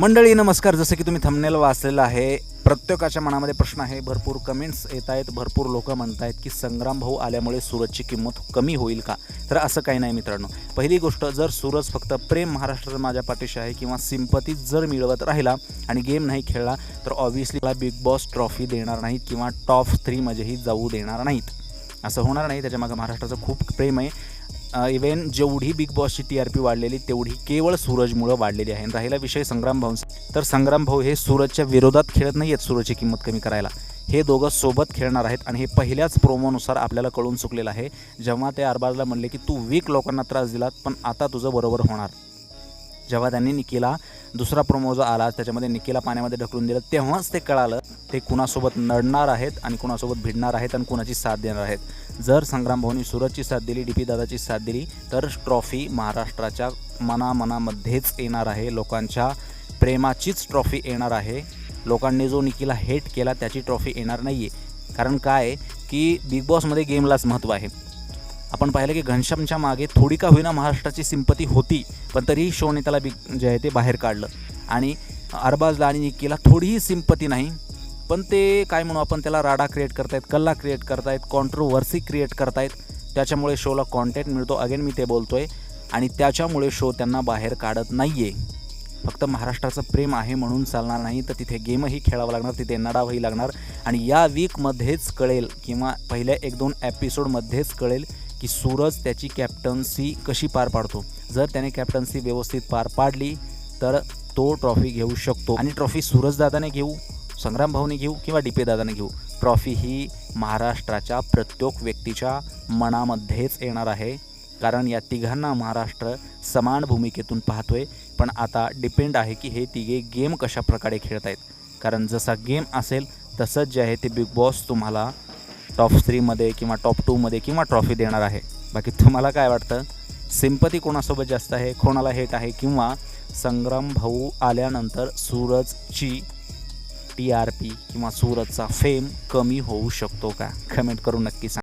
मंडळी नमस्कार. जसं की तुम्ही थंबनेल वाचलेलं आहे प्रत्येकाच्या मनामध्ये प्रश्न आहे. भरपूर कमेंट्स येत आहेत भरपूर लोक म्हणत आहेत की संग्राम भाऊ आल्यामुळे सूरजची किंमत कमी होईल का? तर असं काही नाही मित्रांनो. पहिली गोष्ट जर सूरज फक्त प्रेम महाराष्ट्र माझ्या पाठीशी आहे किंवा सिंपती जर मिळवत राहिला आणि गेम नाही खेळला तर ऑब्व्हियसली मला बिग बॉस ट्रॉफी देणार नाहीत किंवा टॉप थ्रीमध्येही जाऊ देणार नाहीत. असं होणार नाही. त्याच्यामागं महाराष्ट्राचं खूप प्रेम आहे. इव्हन जेवढी बिग बॉसची टी आर पी वाढलेली तेवढी केवळ सूरजमुळं वाढलेली आहे. आणि राहिला विषय संग्राम भाऊंचा तर संग्राम भाऊ हे सूरजच्या विरोधात खेळत नाही आहेत सूरजची किंमत कमी करायला. हे दोघं सोबत खेळणार आहेत आणि हे पहिल्याच प्रोमोनुसार आपल्याला कळून चुकलेलं आहे. जेव्हा ते अरबाजला म्हणले की तू वीक लोकांना त्रास दिलात पण आता तुझं बरोबर होणार. जेव्हा त्यांनी निकीला दुसरा प्रोमो जो आला त्याच्यामध्ये निकीला पाण्यामध्ये ढकलून दिलं. तेव्हाच ते कळालं ते कुणासोबत नडणार आहेत आणि कुणासोबत भिडणार आहेत आणि कुणाची साथ देणार आहेत. जर संग्राम भाऊनी सुरतची साथ दिली डी पी दादाची साथ दिली तर ट्रॉफी महाराष्ट्राच्या मनामनामध्येच येणार आहे. लोकांच्या प्रेमाचीच ट्रॉफी येणार आहे. लोकांनी जो निकीला हेट केला त्याची ट्रॉफी येणार नाही आहे कारण काय आहे की बिग बॉसमध्ये गेमलाच महत्त्व आहे. आपण पाहिलं की घनश्यामच्या मागे थोडी का होईना महाराष्ट्राची सिंपती होती पण तरीही शोने त्याला बिग जे आहे ते बाहेर काढलं. आणि अरबाजला आणि निक्कीला थोडीही सिंपती नाही पण ते काय म्हणू आपण त्याला राडा क्रिएट करतायत कल्ला क्रिएट करतायत कॉन्ट्रोवर्सी क्रिएट करतायत. त्याच्यामुळे शोला कॉन्टॅक्ट मिळतो. अगेन मी ते बोलतो आहे आणि त्याच्यामुळे शो त्यांना बाहेर काढत नाही आहे फक्त महाराष्ट्राचं प्रेम आहे म्हणून चालणार नाही तर तिथे गेमही खेळावं लागणार तिथे नडावंही लागणार. आणि या वीकमध्येच कळेल किंवा पहिल्या एक दोन एपिसोडमध्येच कळेल की सूरज त्याची कॅप्टन्सी कशी पार पाडतो. जर त्याने कॅप्टन्सी व्यवस्थित पार पाडली तर तो ट्रॉफी घेऊ शकतो. आणि ट्रॉफी सूरजदादाने घेऊ संग्राम भाऊने घेऊ किंवा डी पी दादाने घेऊ ट्रॉफी ही महाराष्ट्राच्या प्रत्येक व्यक्तीच्या मनामध्येच येणार आहे. कारण या तिघांना महाराष्ट्र समान भूमिकेतून पाहतोय. पण आता डिपेंड आहे की हे तिघे गेम कशा प्रकारे खेळत आहेत कारण जसा गेम असेल तसंच जे आहे ते बिग बॉस तुम्हाला टॉप थ्रीमध्ये किंवा टॉप टूमध्ये किंवा ट्रॉफी देणार आहे. बाकी तुम्हाला काय वाटतं? सिंपती कोणासोबत जास्त आहे? कोणाला हेट आहे? किंवा संग्राम भाऊ आल्यानंतर सूरजची टी आर पी किंवा सूरजचा फेम कमी होऊ शकतो का? कमेंट करून नक्की सांगा.